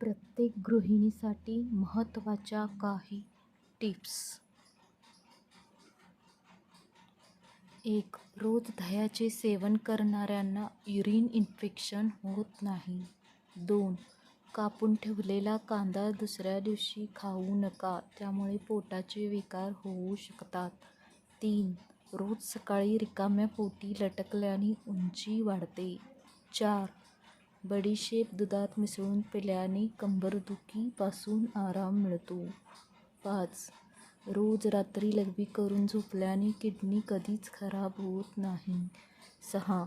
प्रत्येक गृहिणीसाठी महत्त्वाच्या काही टिप्स. एक रोज दह्याचे सेवन करणाऱ्यांना युरिन इन्फेक्शन होत नाही. दोन कापून ठेवलेला कांदा दुसऱ्या दिवशी खाऊ नका त्यामुळे पोटाचे विकार होऊ शकतात. तीन रोज सकाळी रिकाम्या पोटी लटकल्याने उंची वाढते. चार बडीशेप दुधात मिसळून पिल्याने कंबरदुखीपासून आराम मिळतो. पाच. रोज रात्री लघवी करून झोपल्याने किडनी कधीच खराब होत नाही. सहा.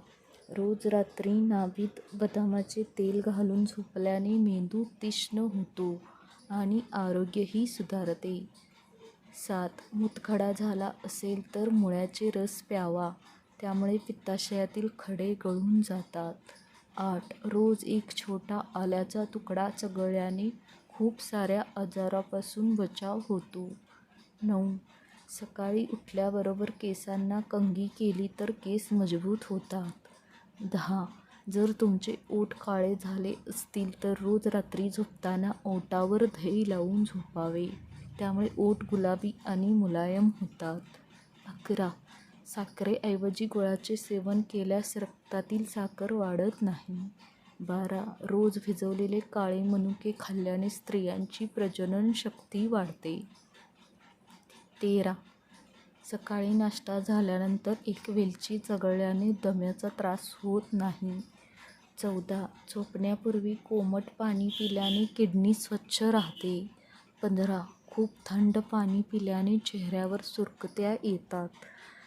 रोज रात्री नाभीत बदामाचे तेल घालून झोपल्याने मेंदू तीक्ष्ण होतो आणि आरोग्यही सुधारते. सात. मुतखडा झाला असेल तर मुळ्याचे रस प्यावा त्यामुळे पित्ताशयातील खडे गळून जातात. आठ. रोज एक छोटा आल्याचा तुकडा चघळल्याने खूप साऱ्या आजारापासून बचाव होतो. नऊ. सकाळी उठल्याबरोबर केसांना कंगी केली तर केस मजबूत होतात. दहा. जर तुमचे ओठ काळे झाले असतील तर रोज रात्री झोपताना ओटावर दही लावून झोपावे. त्यामुळे ओठ गुलाबी आणि मुलायम होतात. अकरा. साखरेऐवजी गुळाचे सेवन केल्यास रक्तातील साखर वाढत नाही. बारा. रोज भिजवलेले काळे मनुके खाल्ल्याने स्त्रियांची प्रजनन शक्ती वाढते. तेरा. सकाळी नाश्ता झाल्यानंतर एक वेलची चघळल्याने दम्याचा त्रास होत नाही. चौदा. झोपण्यापूर्वी कोमट पाणी पिल्याने किडनी स्वच्छ राहते. पंधरा. खूप थंड पाणी पिल्याने चेहऱ्यावर सुरकत्या येतात.